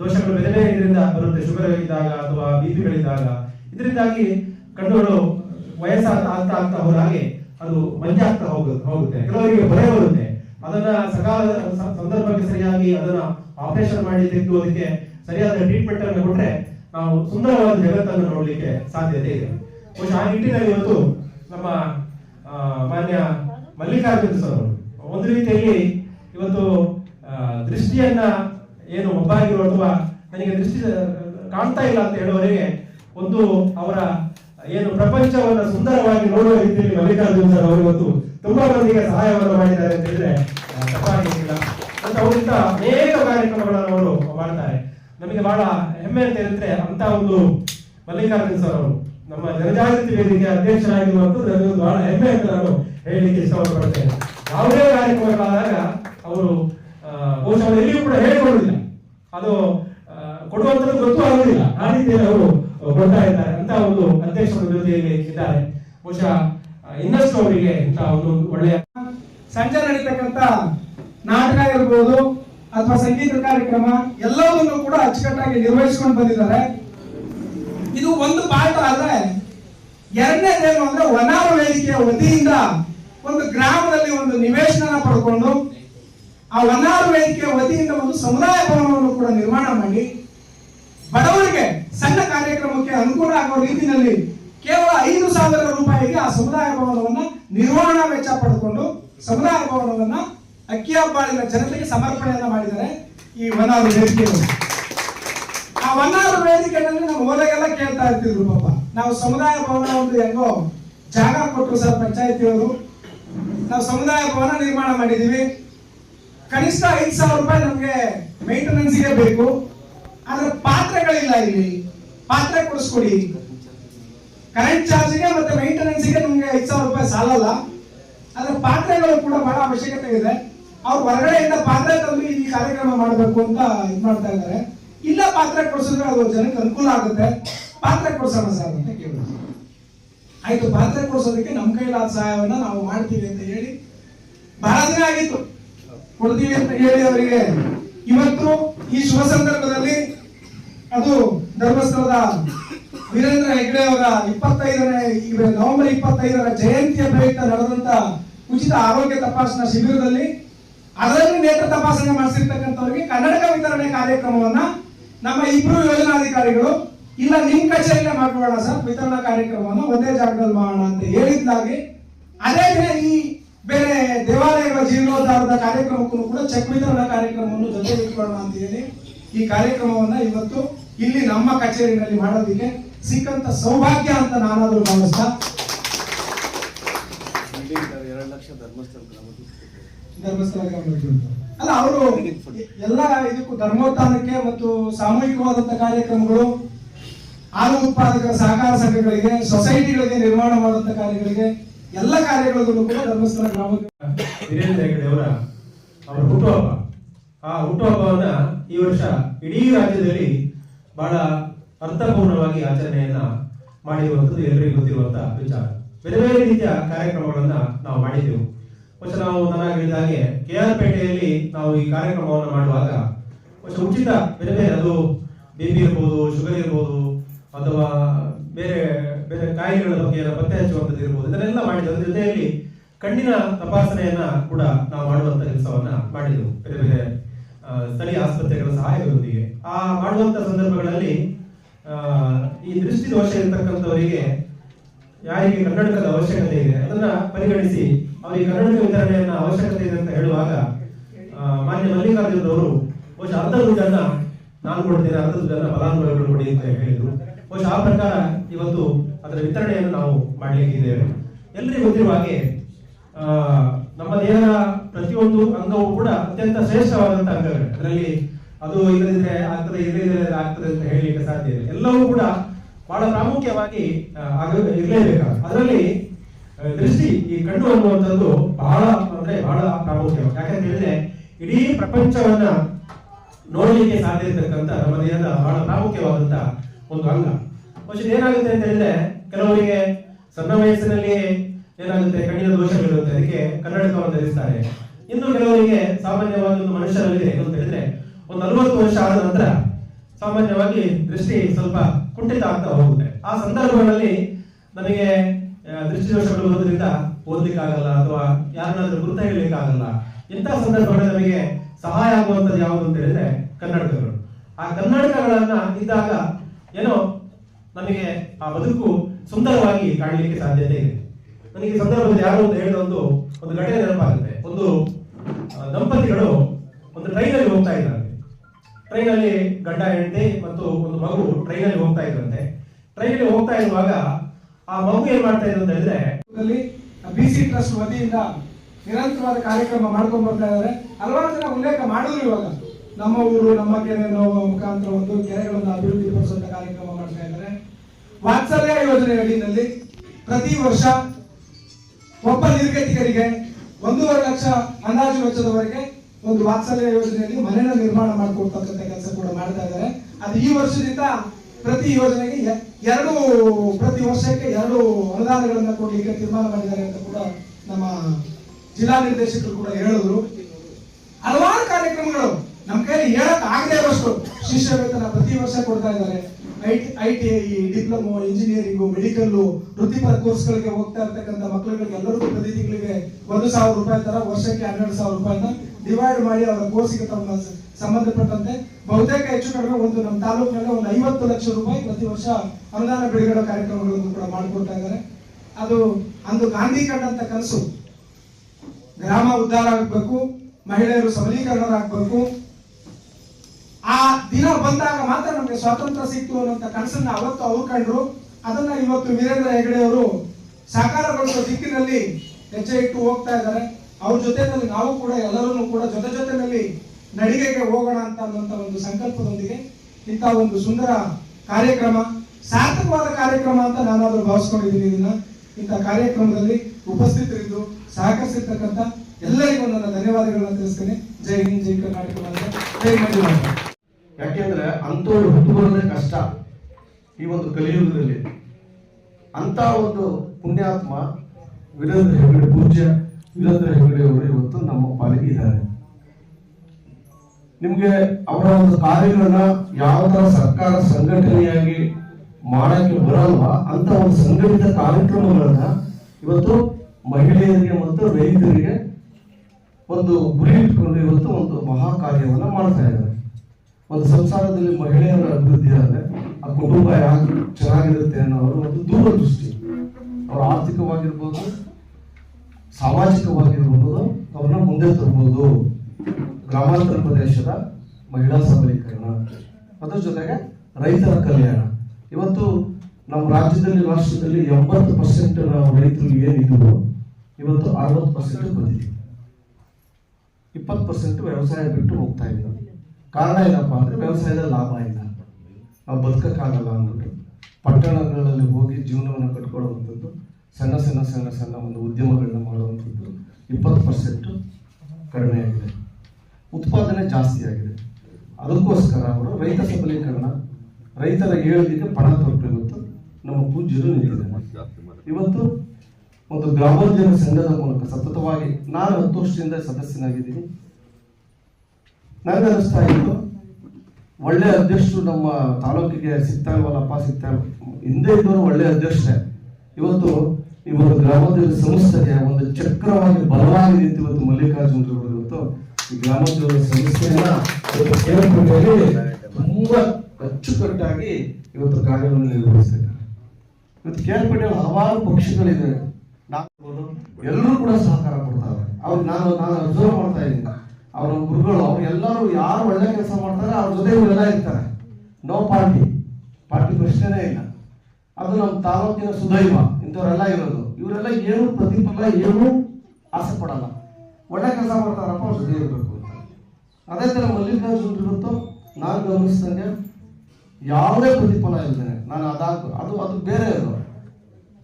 ದೋಷಗಳು ಬೇರೆ ಬೇರೆ ಇದರಿಂದ ಬರುತ್ತೆ. ಶುಗರ್ ಇದ್ದಾಗ ಅಥವಾ ಬಿ ಪಿಗಳಿದ್ದಾಗ ಇದರಿಂದಾಗಿ ಕಣ್ಣುಗಳು ವಯಸ್ಸಾಗ್ತಾ ಆಗ್ತಾ ಆಗ್ತಾ ಹೋದ ಹಾಗೆ ಅದು ಮಂಜಾಗ್ತಾ ಹೋಗುತ್ತೆ ಹೋಗುತ್ತೆ. ಕೆಲವರಿಗೆ ಭಯ ಬರುತ್ತೆ. ಅದನ್ನ ಸಕಾಲದ ಸಂದರ್ಭಕ್ಕೆ ಸರಿಯಾಗಿ ಅದನ್ನ ಆಪರೇಷನ್ ಮಾಡಿ ತೆಗೆದುವುದಕ್ಕೆ ಸರಿಯಾದ ಟ್ರೀಟ್ಮೆಂಟ್ ಅನ್ನು ಕೊಟ್ರೆ ನಾವು ಸುಂದರವಾದ ಜಗತ್ತನ್ನು ನೋಡ್ಲಿಕ್ಕೆ ಸಾಧ್ಯತೆ ಇದೆ. ಬಹುಶಃ ಆ ನಿಟ್ಟಿನಲ್ಲಿ ಇವತ್ತು ನಮ್ಮ ಮಾನ್ಯ ಮಲ್ಲಿಕಾರ್ಜುನ್ ಸರ್ ಅವರು ಒಂದು ರೀತಿಯಲ್ಲಿ ಇವತ್ತು ದೃಷ್ಟಿಯನ್ನ ಏನು ಒಬ್ಬಾಗಿರೋ ಅಥವಾ ನನಗೆ ದೃಷ್ಟಿ ಕಾಣ್ತಾ ಇಲ್ಲ ಅಂತ ಹೇಳುವವರಿಗೆ ಒಂದು ಅವರ ಏನು ಪ್ರಪಂಚವನ್ನ ಸುಂದರವಾಗಿ ನೋಡುವ ರೀತಿಯಲ್ಲಿ ಮಲ್ಲಿಕಾರ್ಜುನ್ ಸರ್ ಅವರು ಇವತ್ತು ತುಂಬಾ ಮಂದಿಗೆ ಸಹಾಯವನ್ನು ಮಾಡಿದ್ದಾರೆ ಅಂತ ಹೇಳಿದ್ರೆ ತಪ್ಪಾಗಿಲ್ಲ ಅಂತ ಅವರಿಂದ ಅನೇಕ ಕಾರ್ಯಕ್ರಮಗಳನ್ನು ಅವರು ಮಾಡ್ತಾರೆ. ನಮಗೆ ಬಹಳ ಹೆಮ್ಮೆ ಅಂತ ಹೇಳಿದ್ರೆ ಅಂತ ಒಂದು ಮಲ್ಲಿಕಾರ್ಜುನ್ ಸರ್ ಅವರು. ನಮ್ಮ ಜನಜಾಗೃತಿ ವೇದಿಕೆ ಅಧ್ಯಕ್ಷರಾಗಿರುವಂತದ್ದು ನನಗೆ ಬಹಳ ಹೆಮ್ಮೆ ಅಂತ ನಾನು ಹೇಳಲಿಕ್ಕೆ ಇಷ್ಟಪಡ್ತೇನೆ. ಯಾವುದೇ ಕಾರ್ಯಕ್ರಮಗಳಾದಾಗ ಅವರು ಬಹುಶಃ ಎಲ್ಲಿಯೂ ಕೂಡ ಹೇಳಿಕೊಳ್ಳುವುದಿಲ್ಲ. ಅದು ಆ, ಕೊಡುವಂತದ್ದು ಗೊತ್ತೂ ಆಗುದಿಲ್ಲ ಆ ರೀತಿಯಲ್ಲಿ ಅವರು ಕೊಡ್ತಾ ಇದ್ದಾರೆ. ಅಂತ ಒಂದು ಅಧ್ಯಕ್ಷರ ಜೊತೆಯಲ್ಲಿ ಇದ್ದಾರೆ. ಬಹುಶಃ ಇನ್ನಷ್ಟು ಅವರಿಗೆ ಇಂತ ಒಂದು ಒಳ್ಳೆಯ ಸಂಜೆ ನಡೀತಕ್ಕಂತ ನಾಟಕ ಇರ್ಬೋದು ಅಥವಾ ಸಂಗೀತ ಕಾರ್ಯಕ್ರಮ ಎಲ್ಲವನ್ನೂ ಕೂಡ ಅಚ್ಚುಕಟ್ಟಾಗಿ ನಿರ್ವಹಿಸಿಕೊಂಡು ಬಂದಿದ್ದಾರೆ. ಇದು ಒಂದು ಪಾಠ ಆದ್ರೆ ಎರಡನೇದೇನು ಅಂದ್ರೆ ವನಾರ ವೇದಿಕೆಯ ವತಿಯಿಂದ ಒಂದು ಗ್ರಾಮದಲ್ಲಿ ಒಂದು ನಿವೇಶನ ಪಡ್ಕೊಂಡು ಆ ವನಾರ ವೇದಿಕೆಯ ವತಿಯಿಂದ ಒಂದು ಸಮುದಾಯ ಭವನವನ್ನು ಕೂಡ ನಿರ್ಮಾಣ ಮಾಡಿ, ಬಡವರಿಗೆ ಸಣ್ಣ ಕಾರ್ಯಕ್ರಮಕ್ಕೆ ಅನುಕೂಲ ಆಗುವ ರೀತಿಯಲ್ಲಿ ಕೇವಲ ಐದು ಸಾವಿರ ರೂಪಾಯಿಗೆ ಆ ಸಮುದಾಯ ಭವನವನ್ನು ನಿರ್ವಹಣಾ ವೆಚ್ಚ ಪಡೆದುಕೊಂಡು ಸಮುದಾಯ ಭವನವನ್ನ ಅಕ್ಕಿ ಹಬ್ಬಾಳಿನ ಜನತೆಗೆ ಸಮರ್ಪಣೆಯನ್ನ ಮಾಡಿದ್ದಾರೆ ಈ ವನಾರು ವೇದಿಕೆಯಲ್ಲಿ. ಆ ವನ್ನಾರು ವೇದಿಕೆಯಲ್ಲಿ ನಾವು ಹೋದಾಗೆಲ್ಲ ಕೇಳ್ತಾ ಇರ್ತಿದ್ರು ಪಾಪ ನಾವು ಸಮುದಾಯ ಭವನ ಒಂದು ಹೆಂಗೋ ಜಾಗ ಕೊಟ್ಟರು ಸರ್ ಪಂಚಾಯತಿಯವರು. ನಾವು ಸಮುದಾಯ ಭವನ ನಿರ್ಮಾಣ ಮಾಡಿದೀವಿ ಕನಿಷ್ಠ ಐದು ಸಾವಿರ ರೂಪಾಯಿ ನಮಗೆ ಮೇಂಟೆನೆನ್ಸ್ಗೆ ಬೇಕು. ಆದ್ರೆ ಪಾತ್ರೆಗಳಿಲ್ಲ ಇಲ್ಲಿ. ಪಾತ್ರೆ ಕೊಡಿಸ್ಕೊಡಿ. ಕರೆಂಟ್ ಚಾರ್ಜ್ಗೆ ಮತ್ತೆ ಮೇಂಟೆನೆನ್ಸ್ಗೆ ನಮಗೆ ಐದು ಸಾವಿರ ರೂಪಾಯಿ ಸಾಲಲ್ಲ. ಆದ್ರೆ ಪಾತ್ರೆಗಳು ಕೂಡ ಬಹಳ ಅವಶ್ಯಕತೆ ಇದೆ. ಅವ್ರು ಹೊರಗಡೆಯಿಂದ ಪಾತ್ರೆ ತಂದು ಈ ಕಾರ್ಯಕ್ರಮ ಮಾಡಬೇಕು ಅಂತ ಇದು ಮಾಡ್ತಾ ಇದ್ದಾರೆ. ಇಲ್ಲ ಪಾತ್ರೆ ಕೊಡಿಸಿದ್ರೆ ಅದು ಜನಕ್ಕೆ ಅನುಕೂಲ ಆಗುತ್ತೆ. ಪಾತ್ರೆ ಕೊಡ್ಸೋಣ ಸರ್ ಅಂತ ಕೇಳಿದ್ರು. ಆಯ್ತು, ಪಾತ್ರೆ ಕೊಡಿಸೋದಕ್ಕೆ ನಮ್ಮ ಕೈಲಾದ ಸಹಾಯವನ್ನ ನಾವು ಮಾಡ್ತೀವಿ ಅಂತ ಹೇಳಿ ಬಹಳ ದಿನ ಆಗಿತ್ತು. ಕೊಡ್ತೀವಿ ಅಂತ ಹೇಳಿ ಅವರಿಗೆ. ಇವತ್ತು ಈ ಶುಭ ಸಂದರ್ಭದಲ್ಲಿ ಅದು ಧರ್ಮಸ್ಥಳದ ವೀರೇಂದ್ರ ಹೆಗ್ಡೆ ಅವರ ಇಪ್ಪತ್ತೈದನೇ ನವೆಂಬರ್ ಇಪ್ಪತ್ತೈದರ ಜಯಂತಿಯ ಪ್ರಯುಕ್ತ ನಡೆದಂತ ಉಚಿತ ಆರೋಗ್ಯ ತಪಾಸಣಾ ಶಿಬಿರದಲ್ಲಿ ಅದರಲ್ಲಿ ನೇತ್ರ ತಪಾಸಣೆ ಮಾಡಿಸಿರ್ತಕ್ಕಂಥವ್ರಿಗೆ ಕನ್ನಡಕ ವಿತರಣೆ ಕಾರ್ಯಕ್ರಮವನ್ನ ನಮ್ಮ ಇಬ್ರು ಯೋಜನಾಧಿಕಾರಿಗಳು ಇಲ್ಲ ನಿಮ್ ಕಚೇರಿಯಲ್ಲೇ ಮಾಡೋಣ ಸರ್ ವಿತರಣಾ ಕಾರ್ಯಕ್ರಮವನ್ನು ಒಂದೇ ಜಾಗದಲ್ಲಿ ಮಾಡೋಣ ಅಂತ ಹೇಳಿದ್ದಾಗೆ, ಅದೇ ದಿನ ಈ ಬೇರೆ ದೇವಾಲಯಗಳ ಜೀರ್ಣೋದ್ಧಾರದ ಕಾರ್ಯಕ್ರಮಕ್ಕೂ ಕೂಡ ಚೆಕ್ ವಿತರಣಾ ಕಾರ್ಯಕ್ರಮವನ್ನು ಜೊತೆ ಇಟ್ಕೊಳ್ಳೋಣ ಅಂತ ಹೇಳಿ ಈ ಕಾರ್ಯಕ್ರಮವನ್ನ ಇವತ್ತು ಇಲ್ಲಿ ನಮ್ಮ ಕಚೇರಿನಲ್ಲಿ ಮಾಡೋದಕ್ಕೆ ಸಿಕ್ಕಂತ ಸೌಭಾಗ್ಯ ಅಂತ ನಾನಾದ್ರೂ ಭಾವಿಸ್ತಾ ಎರಡು ಲಕ್ಷ ಧರ್ಮಸ್ಥಳ ಧರ್ಮಸ್ಥಳ ಅಲ್ಲ, ಅವರು ಎಲ್ಲ ಇದಕ್ಕೂ ಧರ್ಮೋತ್ಥಾನಕ್ಕೆ ಮತ್ತು ಸಾಮೂಹಿಕವಾದಂತಹ ಕಾರ್ಯಕ್ರಮಗಳು ಹಾಲು ಉತ್ಪಾದಕರ ಸಹಕಾರ ಸಂಘಗಳಿಗೆ, ಸೊಸೈಟಿಗಳಿಗೆ ನಿರ್ಮಾಣ ಮಾಡುವಂತ ಕಾರ್ಯಗಳಿಗೆ, ಎಲ್ಲ ಕಾರ್ಯಗಳಿಗೂ ಕೂಡ ಧರ್ಮಸ್ಥಳ ಗ್ರಾಮಕ್ಕೆ ವೀರೇಂದ್ರ ಅವರ ಅವರ ಹುಟ್ಟುಹಬ್ಬ ಆ ಹುಟ್ಟುಹಬ್ಬವನ್ನ ಈ ವರ್ಷ ಇಡೀ ರಾಜ್ಯದಲ್ಲಿ ಬಹಳ ಅರ್ಥಪೂರ್ಣವಾಗಿ ಆಚರಣೆಯನ್ನ ಮಾಡಿರುವಂತದ್ದು ಎಲ್ಲರಿಗೂ ಗೊತ್ತಿರುವಂತಹ ವಿಚಾರ. ಬೇರೆ ಬೇರೆ ರೀತಿಯ ಕಾರ್ಯಕ್ರಮಗಳನ್ನ ನಾವು ಮಾಡಿದ್ದೆವು. ಬಹುಶಃ ನಾವು ನಾನು ಹೇಳಿದ ಹಾಗೆ ಕೆ ಆರ್ ಪೇಟೆಯಲ್ಲಿ ನಾವು ಈ ಕಾರ್ಯಕ್ರಮವನ್ನು ಮಾಡುವಾಗ ಬಹುಶಃ ಉಚಿತ ಬೇರೆ ಅದು ಬಿ ಪಿ ಇರ್ಬೋದು, ಶುಗರ್ ಇರ್ಬೋದು, ಅಥವಾ ಬೇರೆ ಬೇರೆ ಕಾಯಿಲೆಗಳ ಬಗ್ಗೆ ಎಲ್ಲ ಪತ್ತೆ ಹಚ್ಚುವಂಥದ್ದು ಇರ್ಬೋದು, ಇದನ್ನೆಲ್ಲ ಮಾಡಿದ್ದು, ಅದ್ರ ಜೊತೆಯಲ್ಲಿ ಕಣ್ಣಿನ ತಪಾಸಣೆಯನ್ನ ಕೂಡ ನಾವು ಮಾಡುವಂತ ಕೆಲಸವನ್ನ ಮಾಡಿದೆವು. ಬೇರೆ ಬೇರೆ ಸ್ಥಳೀಯ ಆಸ್ಪತ್ರೆಗಳ ಸಹಾಯದೊಂದಿಗೆ. ಆ ಮಾಡುವಂತ ಸಂದರ್ಭಗಳಲ್ಲಿ ಈ ದೃಷ್ಟಿ ದೋಷ ಇರತಕ್ಕಂಥವರಿಗೆ ಯಾರಿಗೆ ಕನ್ನಡಕದ ಅವಶ್ಯಕತೆ ಇದೆ ಅದನ್ನ ಪರಿಗಣಿಸಿ ಅವರಿಗೆ ಕನ್ನಡಕ ವಿತರಣೆಯನ್ನ ಅವಶ್ಯಕತೆ ಇದೆ ಅಂತ ಹೇಳುವಾಗ ಮಾನ್ಯ ಮಲ್ಲಿಕಾರ್ಜುನ್ ಅವರು ಬಹುಶಃ ಅರ್ಧ ದುಡ್ಡನ್ನ ನಾನು ಕೊಡ್ತೇನೆ ಅರ್ಧ ದುಡ್ಡನ್ನ ಫಲಾನುಭವಿಗಳು ಕೊಡಿ ಅಂತ ಹೇಳಿದ್ರು. ಬಹುಶಃ ಆ ಪ್ರಕಾರ ಇವತ್ತು ಅದರ ವಿತರಣೆಯನ್ನು ನಾವು ಮಾಡಲಿಕ್ಕೆ ಇದ್ದೇವೆ. ಎಲ್ಲರಿಗೂ ಗೊತ್ತಿರುವ ಹಾಗೆ ನಮ್ಮ ದೇಹದ ಪ್ರತಿಯೊಂದು ಅಂಗವೂ ಕೂಡ ಅತ್ಯಂತ ಶ್ರೇಷ್ಠವಾದಂತ ಅಂಗಗಳು. ಅದರಲ್ಲಿ ಅದು ಇಲ್ಲದಿದ್ರೆ ಆಗ್ತದೆ ಇಲ್ಲದಿದ್ರೆ ಆಗ್ತದೆ ಅಂತ ಹೇಳಲಿಕ್ಕೆ ಸಾಧ್ಯ ಇಲ್ಲ. ಎಲ್ಲವೂ ಕೂಡ ಬಹಳ ಪ್ರಾಮುಖ್ಯವಾಗಿ ಇರ್ಲೇಬೇಕಾಗ ಅದರಲ್ಲಿ ದೃಷ್ಟಿ ಈ ಕಣ್ಣು ಅನ್ನುವಂಥದ್ದು ಬಹಳ ಅಂದ್ರೆ ಬಹಳ ಪ್ರಾಮುಖ್ಯ. ಯಾಕಂತ ಹೇಳಿದ್ರೆ, ಇಡೀ ಪ್ರಪಂಚವನ್ನ ನೋಡಲಿಕ್ಕೆ ಸಾಧ್ಯ ಇರತಕ್ಕಂತ ನಮ್ಮ ದೇಹದ ಬಹಳ ಪ್ರಾಮುಖ್ಯವಾದಂತ ಒಂದು ಅಂಗ. ಮತ್ತೆ ಏನಾಗುತ್ತೆ ಅಂತ ಹೇಳಿದ್ರೆ, ಕೆಲವರಿಗೆ ಸಣ್ಣ ವಯಸ್ಸಿನಲ್ಲಿ ಏನಾಗುತ್ತೆ, ಕಣ್ಣಿನ ದೋಷಗಳಿರುತ್ತೆ ಅದಕ್ಕೆ ಕನ್ನಡಕವನ್ನು ಧರಿಸ್ತಾರೆ. ಇನ್ನು ಕೆಲವರಿಗೆ ಸಾಮಾನ್ಯವಾಗಿ ಒಂದು ಮನುಷ್ಯರಲ್ಲಿ ಏನು ಹೇಳಿದ್ರೆ, ಒಂದು ನಲವತ್ತು ವರ್ಷ ಆದ ನಂತರ ಸಾಮಾನ್ಯವಾಗಿ ದೃಷ್ಟಿ ಸ್ವಲ್ಪ ಕುಂಠಿತ ಆಗ್ತಾ ಹೋಗುತ್ತೆ. ಆ ಸಂದರ್ಭಗಳಲ್ಲಿ ನಮಗೆ ದೃಷ್ಟಿದೋಷಗಳು ದೃಷ್ಟಿ ದೋಷಗಳು ಬರೋದ್ರಿಂದ ಓದ್ಲಿಕ್ಕಾಗಲ್ಲ ಅಥವಾ ಯಾರನ್ನಾದ್ರೂ ಗುರುತ ಹೇಳಲಿಕ್ಕಾಗಲ್ಲ. ಇಂತಹ ಸಂದರ್ಭಗಳಲ್ಲಿ ನಮಗೆ ಸಹಾಯ ಆಗುವಂತದ್ದು ಯಾವುದು ಅಂತ ಹೇಳಿದ್ರೆ ಕನ್ನಡಕಗಳು. ಆ ಕನ್ನಡಕಗಳನ್ನ ಇದ್ದಾಗ ಏನೋ ನಮಗೆ ಆ ಬದುಕು ಸುಂದರವಾಗಿ ಕಾಣಲಿಕ್ಕೆ ಸಾಧ್ಯತೆ ಇದೆ. ನನಗೆ ಸಂದರ್ಭದಲ್ಲಿ ಯಾರು ಅಂತ ಹೇಳಿದ ಒಂದು ಒಂದು ಘಟನೆ ನೆನಪಾಗುತ್ತೆ. ಒಂದು ದಂಪತಿಗಳು ಒಂದು ಟ್ರೈನಲ್ಲಿ ಹೋಗ್ತಾ ಇದ್ದಾರೆ. ಟ್ರೈನಲ್ಲಿ ಗಂಡ, ಹೆಂಡತಿ ಮತ್ತು ಒಂದು ಮಗು ಟ್ರೈನ್ ಅಲ್ಲಿ ಹೋಗ್ತಾ ಇದ್ರಂತೆ ಟ್ರೈನಲ್ಲಿ ಹೋಗ್ತಾ ಇರುವಾಗ ಆ ಮಗು ಏನ್ ಮಾಡ್ತಾ ಇದೆ ಅಂತ ಹೇಳಿದ್ರೆ ಬಿ ಸಿ ಟ್ರಸ್ಟ್ ವತಿಯಿಂದ ನಿರಂತರವಾದ ಕಾರ್ಯಕ್ರಮ ಮಾಡ್ಕೊಂಡ್ ಬರ್ತಾ ಇದ್ದಾರೆ. ಹಲವಾರು ಜನ ಉಲ್ಲೇಖ ಮಾಡಿದ್ರು ಇವಾಗ. ನಮ್ಮ ಊರು, ನಮ್ಮ ಕೆರೆ ಮುಖಾಂತರ ಒಂದು ಕೆರೆಗಳನ್ನು ಅಭಿವೃದ್ಧಿ ಪಡಿಸುವಂತ ಕಾರ್ಯಕ್ರಮ ಮಾಡ್ತಾ ಇದ್ದಾರೆ. ವಾತ್ಸಲ್ಯ ಯೋಜನೆ ಅಡಿಯಲ್ಲಿ ಪ್ರತಿ ವರ್ಷ ಒಬ್ಬ ನಿರ್ಗತಿಕರಿಗೆ ಒಂದೂವರೆ ಲಕ್ಷ ಅಂದಾಜು ವೆಚ್ಚದವರೆಗೆ ಒಂದು ವಾತ್ಸಲ್ಯ ಯೋಜನೆಯಲ್ಲಿ ಮನೆಯ ನಿರ್ಮಾಣ ಮಾಡಿಕೊಡ್ತಕ್ಕಂಥ ಕೆಲಸ ಕೂಡ ಮಾಡ್ತಾ ಇದ್ದಾರೆ. ಅದು ಈ ವರ್ಷದಿಂದ ಪ್ರತಿ ಯೋಜನೆಗೆ ಎರಡು ಪ್ರತಿ ವರ್ಷಕ್ಕೆ ಎರಡು ಅನುದಾನಗಳನ್ನ ಕೊಡಲಿಕ್ಕೆ ತೀರ್ಮಾನ ಮಾಡಿದ್ದಾರೆ ಅಂತ ಕೂಡ ನಮ್ಮ ಜಿಲ್ಲಾ ನಿರ್ದೇಶಕರು ಕೂಡ ಹೇಳಿದ್ರು. ಹಲವಾರು ಕಾರ್ಯಕ್ರಮಗಳು ನಮ್ಮ ಕೈಯಲ್ಲಿ ಹೇಳಕ್ ಆಗದೆ ಇರೋಷ್ಟು ಶಿಷ್ಯ ವೇತನ ಪ್ರತಿ ವರ್ಷ ಕೊಡ್ತಾ ಇದ್ದಾರೆ. I T I diploma, engineering medical ವೃತ್ತಿಪರ ಕೋರ್ಸ್ಗಳಿಗೆ ಹೋಗ್ತಾ ಇರ್ತಕ್ಕಂಥ ಮಕ್ಕಳುಗಳಿಗೆ ಎಲ್ಲರಿಗೂ ಪ್ರತಿ ತಿಂಗಳಿಗೆ ಒಂದು ಸಾವಿರ ರೂಪಾಯಿ ತರ ವರ್ಷಕ್ಕೆ ಹನ್ನೆರಡು ಸಾವಿರ ರೂಪಾಯಿನ ಡಿವೈಡ್ ಮಾಡಿ ಅವರ ಕೋರ್ಸಿಗೆ ತಮ್ಮ ಸಂಬಂಧಪಟ್ಟಂತೆ ಬಹುತೇಕ ಹೆಚ್ಚು ಕಡಿಮೆ ಒಂದು ನಮ್ಮ ತಾಲೂಕಿನಲ್ಲಿ ಒಂದು ಐವತ್ತು ಲಕ್ಷ ರೂಪಾಯಿ ಪ್ರತಿ ವರ್ಷ ಅನುದಾನ ಬಿಡುಗಡೆ ಕಾರ್ಯಕ್ರಮಗಳನ್ನು ಕೂಡ ಮಾಡಿಕೊಡ್ತಾ ಇದ್ದಾರೆ. ಅದು ಅಂದು ಗಾಂಧಿ ಕಂಡಂತ ಕನಸು. ಗ್ರಾಮ ಉದ್ಧಾರ ಆಗಬೇಕು, ಮಹಿಳೆಯರು ಸಬಲೀಕರಣರಾಗಬೇಕು. ಆ ದಿನ ಬಂದಾಗ ಮಾತ್ರ ನಮಗೆ ಸ್ವಾತಂತ್ರ್ಯ ಸಿಕ್ತು ಅನ್ನೋಂಥ ಕನಸನ್ನ ಅವತ್ತು ಅವ್ರು ಕಂಡ್ರು ಅದನ್ನ ಇವತ್ತು ವೀರೇಂದ್ರ ಹೆಗಡೆ ಅವರು ಸಾಕಾರಗೊಳಿಸುವ ದಿಕ್ಕಿನಲ್ಲಿ ಹೆಜ್ಜೆ ಇಟ್ಟು ಹೋಗ್ತಾ ಇದ್ದಾರೆ. ಅವ್ರ ಜೊತೆ ನಾವು ಕೂಡ ಎಲ್ಲರೂ ಕೂಡ ಜೊತೆ ಜೊತೆನಲ್ಲಿ ನಡಿಗೆಗೆ ಹೋಗೋಣ ಅಂತ ಅನ್ನುವಂಥ ಒಂದು ಸಂಕಲ್ಪದೊಂದಿಗೆ ಇಂಥ ಒಂದು ಸುಂದರ ಕಾರ್ಯಕ್ರಮ, ಸಾರ್ಥಕವಾದ ಕಾರ್ಯಕ್ರಮ ಅಂತ ನಾನಾದ್ರೂ ಭಾವಿಸ್ಕೊಂಡಿದ್ದೀನಿ ಇದನ್ನ. ಇಂಥ ಕಾರ್ಯಕ್ರಮದಲ್ಲಿ ಉಪಸ್ಥಿತರಿದ್ದು ಸಹಕರಿಸಿರ್ತಕ್ಕಂಥ ಎಲ್ಲರಿಗೂ ನನ್ನ ಧನ್ಯವಾದಗಳನ್ನ ತಿಳಿಸ್ತೇನೆ. ಜೈ ಹಿಂದ್, ಜೈ ಕರ್ನಾಟಕ ಜೈ ಮಂಜುನಾಥ. ಯಾಕೆಂದ್ರೆ ಅಂಥವ್ರು ಹುಟ್ಟು ಬರೋದೇ ಕಷ್ಟ ಈ ಒಂದು ಕಲಿಯುಗದಲ್ಲಿ. ಅಂತ ಒಂದು ಪುಣ್ಯಾತ್ಮ ಹೆಗಡೆ ಪೂಜ್ಯ ಅವರು ಇವತ್ತು ನಮ್ಮ ಪಾಲಿಗೆ ಇದ್ದಾರೆ. ನಿಮ್ಗೆ ಅವರ ಒಂದು ಕಾರ್ಯಗಳನ್ನ ಯಾವ ಸರ್ಕಾರ ಸಂಘಟನೆಯಾಗಿ ಮಾಡಕ್ಕೆ ಬರಲ್ವಾ? ಅಂತ ಒಂದು ಸಂಘಟಿತ ಕಾರ್ಯಕ್ರಮಗಳನ್ನ ಇವತ್ತು ಮಹಿಳೆಯರಿಗೆ ಮತ್ತು ರೈತರಿಗೆ ಒಂದು ಗುರಿ ಇಟ್ಕೊಂಡು ಇವತ್ತು ಒಂದು ಮಹಾ ಕಾರ್ಯವನ್ನ ಮಾಡ್ತಾ ಇದ್ದಾರೆ. ಒಂದು ಸಂಸಾರದಲ್ಲಿ ಮಹಿಳೆಯರ ಅಭಿವೃದ್ಧಿ ಆದರೆ ಆ ಕುಟುಂಬ ಯಾಕೆ ಚೆನ್ನಾಗಿರುತ್ತೆ ಅನ್ನೋ ಒಂದು ದೂರದೃಷ್ಟಿ. ಅವರು ಆರ್ಥಿಕವಾಗಿರ್ಬೋದು ಸಾಮಾಜಿಕವಾಗಿರ್ಬೋದು ಅವನ್ನ ಮುಂದೆ ತರ್ಬೋದು. ಗ್ರಾಮಾಂತರ ಪ್ರದೇಶದ ಮಹಿಳಾ ಸಬಲೀಕರಣ. ಅದ್ರ ಜೊತೆಗೆ ರೈತರ ಕಲ್ಯಾಣ. ಇವತ್ತು ನಮ್ಮ ರಾಜ್ಯದಲ್ಲಿ, ರಾಷ್ಟ್ರದಲ್ಲಿ ಎಂಬತ್ತು ಪರ್ಸೆಂಟ್ ನಾವು ರೈತರು ಏನಿದ್ರು, ಇವತ್ತು ಅರವತ್ತು ಪರ್ಸೆಂಟ್ ಬಂದಿದೆ. ಇಪ್ಪತ್ತು ಪರ್ಸೆಂಟ್ ವ್ಯವಸಾಯ ಬಿಟ್ಟು ಹೋಗ್ತಾ ಇಲ್ಲ. ಕಾರಣ ಏನಪ್ಪ ಅಂದ್ರೆ ವ್ಯವಸಾಯದ ಲಾಭ ಇಲ್ಲ. ನಾವು ಬದುಕಕ್ಕಾಗಲ್ಲ ಅಂದ್ಬಿಟ್ಟು. ಪಟ್ಟಣಗಳಲ್ಲಿ ಹೋಗಿ ಜೀವನವನ್ನು ಕಟ್ಕೊಳ್ಳುವಂಥದ್ದು ಸಣ್ಣ ಸಣ್ಣ ಸಣ್ಣ ಸಣ್ಣ ಒಂದು ಉದ್ಯಮಗಳನ್ನ ಮಾಡುವಂಥದ್ದು ಇಪ್ಪತ್ತು ಪರ್ಸೆಂಟ್ ಕಡಿಮೆ ಆಗಿದೆ. ಉತ್ಪಾದನೆ ಜಾಸ್ತಿ ಆಗಿದೆ. ಅದಕ್ಕೋಸ್ಕರ ಅವರು ರೈತ ಸಬಲೀಕರಣ, ರೈತರ ಏಳಿಗೆಗೆ ಪಣ ತೊಟ್ಟು ಇವತ್ತು ನಮ್ಮ ಪೂಜ್ಯರು ನಿಂತಿದ್ದಾರೆ. ಇವತ್ತು ಒಂದು ಗ್ರಾಮೋದ್ಯಮ ಸಂಘದ ಮೂಲಕ ಸತತವಾಗಿ ನಾನು ಹತ್ತು ವರ್ಷದಿಂದ ಸದಸ್ಯನಾಗಿದ್ದೀನಿ. ನನಗೆ ಅನಿಸ್ತಾ ಇತ್ತು, ಒಳ್ಳೆ ಅಧ್ಯಕ್ಷರು ನಮ್ಮ ತಾಲೂಕಿಗೆ ಸಿಗ್ತಾ ಇಲ್ವಲ್ಲಪ್ಪ, ಸಿಗ್ತಾ ಇಲ್ವ? ಹಿಂದೆ ಇದ್ದವರು ಒಳ್ಳೆ ಅಧ್ಯಕ್ಷರೇ. ಇವತ್ತು ಒಂದು ಗ್ರಾಮೋದ್ಯೋಗ ಸಂಸ್ಥೆಗೆ ಒಂದು ಚಕ್ರವಾಗಿ ಬಲವಾಗಿ ನಿಂತು ಇವತ್ತು ಮಲ್ಲಿಕಾರ್ಜುನ್ ಅವರು ಇವತ್ತು ಈ ಗ್ರಾಮೋದ್ಯೋಗ ಸಂಸ್ಥೆಯನ್ನ ಇವತ್ತು ತುಂಬಾ ಅಚ್ಚುಕಟ್ಟಾಗಿ ಇವತ್ತು ಕಾರ್ಯವನ್ನು ನಿರ್ವಹಿಸ್ತಿದ್ದಾರೆ ಇವತ್ತು ಕೇರಳಪೇಟೆಯಲ್ಲಿ ಹಲವಾರು ಪಕ್ಷಿಗಳಿದೆ. ಎಲ್ಲರೂ ಕೂಡ ಸಹಕಾರ ಕೊಡ್ತಾರೆ ಅವ್ರು ನಾನು ನಾನು ಅಬ್ಸರ್ವ್ ಮಾಡ್ತಾ ಇದ್ದೀನಿ. ಅವ್ರ ಗುರುಗಳು, ಅವ್ರು ಎಲ್ಲರೂ ಯಾರು ಒಳ್ಳೆ ಕೆಲಸ ಮಾಡ್ತಾರೆ ಅವ್ರ ಜೊತೆ ಇವರೆಲ್ಲ ಇರ್ತಾರೆ. ನೋ ಪಾರ್ಟಿ ಪಾರ್ಟಿ ಪ್ರಶ್ನೆನೇ ಇಲ್ಲ. ಅದು ನಮ್ಮ ತಾಲೂಕಿನ ಸುದೈವ. ಇಂಥವರೆಲ್ಲ ಇರೋದು. ಇವರೆಲ್ಲ ಏನು ಪ್ರತಿಫಲ, ಏನು ಆಸೆ ಪಡಲ್ಲ. ಒಳ್ಳೆ ಕೆಲಸ ಮಾಡ್ತಾರಪ್ಪ, ಅವ್ರ ಇರಬೇಕು ಅಂತ. ಅದೇ ಥರ ಮಲ್ಲಿಕಾರ್ಜುನ್ ಇವತ್ತು ನಾನು ಗಮನಿಸಿದಂಗೆ ಯಾವುದೇ ಪ್ರತಿಫಲ ಇಲ್ದೇನೆ ನಾನು ಅದಾಗ ಅದು ಅದು ಬೇರೆ ಅದು.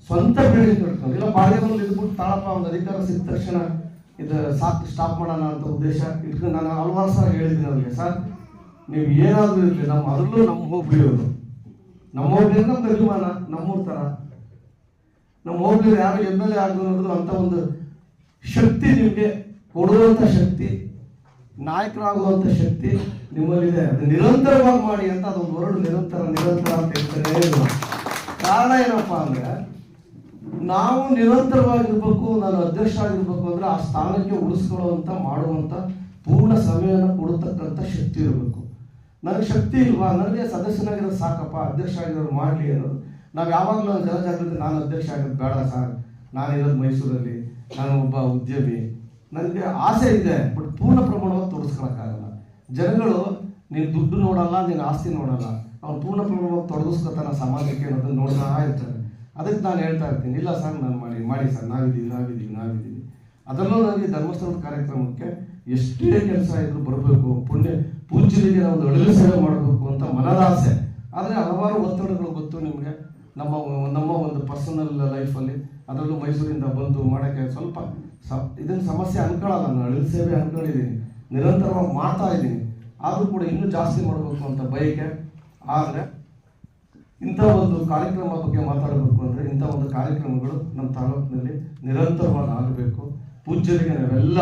ಸ್ವಂತ ಬಿಲ್ಡಿಂಗ್ ಕಟ್ಕೊಂಡು, ಇಲ್ಲ ಬಾಳೆಗೊಂದು ಇದ್ಬಿಟ್ಟು ತಾಳಪ್ಪ ಒಂದು ಅಧಿಕಾರ ಸಿಕ್ಕ ತಕ್ಷಣ ಇದು ಸಾಕು ಸ್ಟಾಪ್ ಮಾಡೋಣ ಅಂತ ಉದ್ದೇಶ ಇಟ್ಕೊಂಡು ನಾನು ಹಲವಾರು ಸಲ ಹೇಳಿದ್ದೀನಿ ಅವ್ರಿಗೆ, ಸರ್, ನೀವು ಏನಾದರೂ ಇರಲಿ, ನಮ್ಮ ಅದರಲ್ಲೂ ನಮ್ಮ ಹೋಗ್ಬಿಡಿಯೋದು ನಮ್ಮ ಹೋಗ್ಲಿ ನಮ್ಮ ಅಭಿಮಾನ, ನಮ್ಮೂರ ಥರ ನಮ್ಮ ಹೋಗ್ಲಿ ಯಾರು ಎಂ ಎಲ್ ಎ ಅನ್ನೋದು ಅಂತ ಒಂದು ಶಕ್ತಿ ನಿಮಗೆ ಕೊಡುವಂಥ ಶಕ್ತಿ ನಾಯಕರಾಗುವಂಥ ಶಕ್ತಿ ನಿಮ್ಮಲ್ಲಿದೆ. ಅದು ನಿರಂತರವಾಗಿ ಮಾಡಿ ಅಂತ ಅದೊಂದು ಹೊರಡು ನಿರಂತರ ನಿರಂತರ ಅಂತ ಹೇಳ್ತಾರೆ ಕಾರಣ ಏನಪ್ಪ ಅಂದ್ರೆ, ನಾವು ನಿರಂತರವಾಗಿರ್ಬೇಕು, ನಾನು ಅಧ್ಯಕ್ಷ ಆಗಿರ್ಬೇಕು ಅಂದ್ರೆ ಆ ಸ್ಥಾನಕ್ಕೆ ಉಳಿಸ್ಕೊಳ್ಳುವಂತ, ಮಾಡುವಂತ ಪೂರ್ಣ ಸಮಯವನ್ನು ಕೊಡತಕ್ಕಂಥ ಶಕ್ತಿ ಇರಬೇಕು. ನನಗೆ ಶಕ್ತಿ ಇಲ್ವಾ? ನನಗೆ ಸದಸ್ಯನಾಗಿರೋದು ಸಾಕಪ್ಪ ಅಧ್ಯಕ್ಷ ಆಗಿರೋದು ಮಾಡಲಿ ಅನ್ನೋದು. ನಾವು ಯಾವಾಗಲೂ ಜನಜಾಗೃತಿ ನಾನು ಅಧ್ಯಕ್ಷ ಆಗೋದು ಬೇಡ ಸರ್. ನಾನಿರೋದು ಮೈಸೂರಲ್ಲಿ, ನಾನು ಒಬ್ಬ ಉದ್ಯಮಿ. ನನಗೆ ಆಸೆ ಇದೆ, ಬಟ್ ಪೂರ್ಣ ಪ್ರಮಾಣವಾಗಿ ತೋರಿಸ್ಕೊಳಕ್ಕಾಗಲ್ಲ. ಜನಗಳು, ನೀನು ದುಡ್ಡು ನೋಡಲ್ಲ, ನೀನು ಆಸ್ತಿ ನೋಡಲ್ಲ. ಅವ್ನು ಪೂರ್ಣ ಪ್ರಮಾಣವಾಗಿ ತೊಡಗಿಸ್ಕೊತಾನ ಸಮಾಜಕ್ಕೆ ಅನ್ನೋದನ್ನ ನೋಡ್ತಾ ಇರ್ತಾರೆ. ಅದಕ್ಕೆ ನಾನು ಹೇಳ್ತಾ ಇರ್ತೀನಿ, ಇಲ್ಲ ಸರ್, ನಾನು ಮಾಡಿ ಮಾಡಿ ಸರ್ ನಾವಿದ್ದೀವಿ ನಾವಿದ್ದೀವಿ ನಾವಿದ್ದೀವಿ ಅದರಲ್ಲೂ ನನಗೆ ಧರ್ಮಸ್ಥಳದ ಕಾರ್ಯಕ್ರಮಕ್ಕೆ ಎಷ್ಟೇ ಕೆಲಸ ಇದ್ರು ಬರಬೇಕು, ಪುಣ್ಯ, ಪೂಜ್ಯರಿಗೆ ನಾವು ಒಂದು ಸೇವೆ ಮಾಡಬೇಕು ಅಂತ ಮನದಾಸೆ. ಆದರೆ ಹಲವಾರು ಒತ್ತಡಗಳು ಗೊತ್ತು ನಿಮಗೆ. ನಮ್ಮ ನಮ್ಮ ಒಂದು ಪರ್ಸನಲ್ ಲೈಫಲ್ಲಿ ಅದರಲ್ಲೂ ಮೈಸೂರಿಂದ ಬಂದು ಮಾಡೋಕ್ಕೆ ಸ್ವಲ್ಪ ಸ ಇದನ್ನು ಸಮಸ್ಯೆ ಅನ್ಕೊಳ್ಳಲ್ಲ ನಾನು ಸೇವೆ ಅನ್ಕೊಂಡಿದ್ದೀನಿ ನಿರಂತರವಾಗಿ ಮಾಡ್ತಾ ಇದ್ದೀನಿ ಆದರೂ ಕೂಡ ಇನ್ನೂ ಜಾಸ್ತಿ ಮಾಡಬೇಕು ಅಂತ ಬಯಕೆ. ಆದರೆ ಇಂಥ ಒಂದು ಕಾರ್ಯಕ್ರಮ ಬಗ್ಗೆ ಮಾತಾಡಬೇಕು ಅಂದರೆ ಇಂಥ ಒಂದು ಕಾರ್ಯಕ್ರಮಗಳು ನಮ್ಮ ತಾಲೂಕಿನಲ್ಲಿ ನಿರಂತರವಾಗಿ ಆಗಬೇಕು. ಪೂಜ್ಯರಿಗೆ ನಾವೆಲ್ಲ